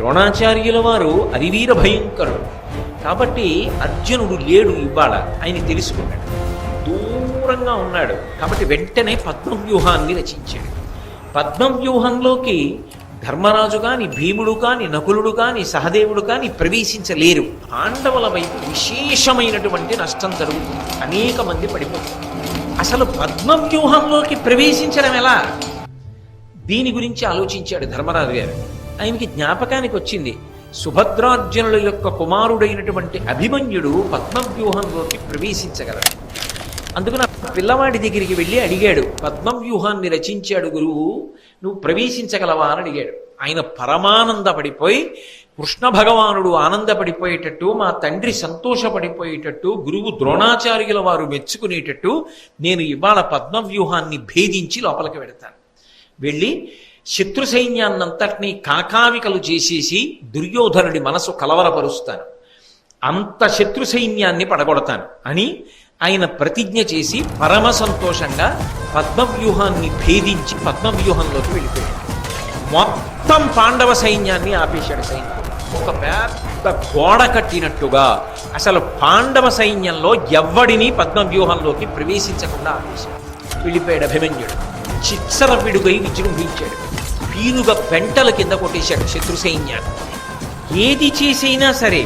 ద్రోణాచార్యుల వారు అరివీర భయంకరుడు. కాబట్టి అర్జునుడు లేడు ఇవాళ. ఆయన తెలుసుకున్నాడు. దూరంగా ఉన్నాడు. కాబట్టి వెంటనే పద్మవ్యూహాన్ని రచించాడు. పద్మవ్యూహంలోకి ధర్మరాజు కాని భీముడు కాని నకులుడు కాని సహదేవుడు కాని ప్రవేశించలేరు. పాండవుల వైపు విశేషమైనటువంటి నష్టం జరుగుతుంది. అనేక మంది పడిపోతారు. అసలు పద్మవ్యూహంలోకి ప్రవేశించడం ఎలా? దీని గురించి ఆలోచించాడు ధర్మరాజు గారు. ఆయనకి జ్ఞాపకానికి వచ్చింది సుభద్రార్జునుల యొక్క కుమారుడైనటువంటి అభిమన్యుడు పద్మవ్యూహంలోకి ప్రవేశించగలడు. అందుకని పిల్లవాడి దగ్గరికి వెళ్ళి అడిగాడు పద్మవ్యూహాన్ని రచించాడు గురువు నువ్వు ప్రవేశించగలవా? అని అడిగాడు. ఆయన పరమానందపడిపోయి కృష్ణ భగవానుడు ఆనందపడిపోయేటట్టు మా తండ్రి సంతోషపడిపోయేటట్టు గురువు ద్రోణాచార్యుల వారు మెచ్చుకునేటట్టు నేను ఇవాళ పద్మవ్యూహాన్ని భేదించి లోపలికి వెడతాను. వెళ్ళి శత్రు సైన్యాన్నంతటినీ కాకావికలు చేసేసి దుర్యోధనుడి మనసు కలవరపరుస్తాను. అంత శత్రు సైన్యాన్ని పడగొడతాను అని ఆయన ప్రతిజ్ఞ చేసి పరమ సంతోషంగా పద్మవ్యూహాన్ని భేదించి పద్మవ్యూహంలోకి వెళ్ళిపోయాడు. మొత్తం పాండవ సైన్యాన్ని ఆపేశాడు సైన్యం ఒక పెద్ద గోడ కట్టినట్టుగా అసలు పాండవ సైన్యంలో ఎవ్వడిని పద్మవ్యూహంలోకి ప్రవేశించకుండా ఆపేశాడు. వెళ్ళిపోయాడు అభిమన్యుడు. చిత్సర విడుగై విజృంభించాడు. ఈనుగా పెంటల కింద కొట్టేశాడు శత్రు సైన్యాన్ని ఏది చేసైనా సరే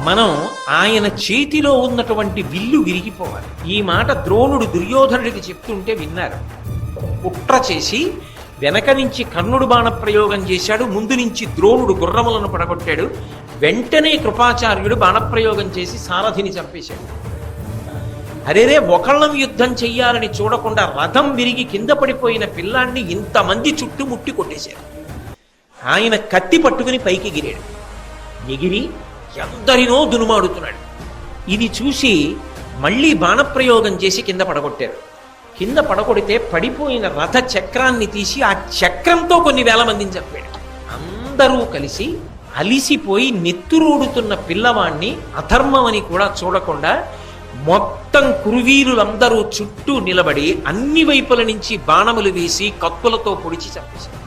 మనం ఆయన చేతిలో ఉన్నటువంటి విల్లు విరిగిపోవాలి. ఈ మాట ద్రోణుడు దుర్యోధనుడికి చెప్తుంటే విన్నారు. కుట్ర చేసి వెనక నుంచి కర్ణుడు బాణ ప్రయోగం చేశాడు ముందు నుంచి ద్రోణుడు గుర్రములను పడగొట్టాడు వెంటనే కృపాచార్యుడు బాణప్రయోగం చేసి సారథిని చంపేశాడు. అరేరే ఒకళ్ళం యుద్ధం చెయ్యాలని చూడకుండా రథం విరిగి కింద పడిపోయిన పిల్లాన్ని ఇంతమంది చుట్టుముట్టి కొట్టేశారు. ఆయన కత్తి పట్టుకుని పైకి ఎగిరాడు ఎగిరి ఎందరినో దునుమాడుతున్నాడు. ఇది చూసి మళ్ళీ బాణప్రయోగం చేసి కింద పడగొట్టారు. కింద పడగొడితే పడిపోయిన రథ చక్రాన్ని తీసి ఆ చక్రంతో కొన్ని వేల మందిని చంపాడు. అందరూ కలిసి అలిసిపోయి నెత్తురూడుతున్న పిల్లవాణ్ణి అధర్మమని కూడా చూడకుండా మొత్తం కురువీరులందరూ చుట్టూ నిలబడి అన్ని వైపుల నుంచి బాణములు వేసి కత్తులతో పొడిచి చంపేశారు.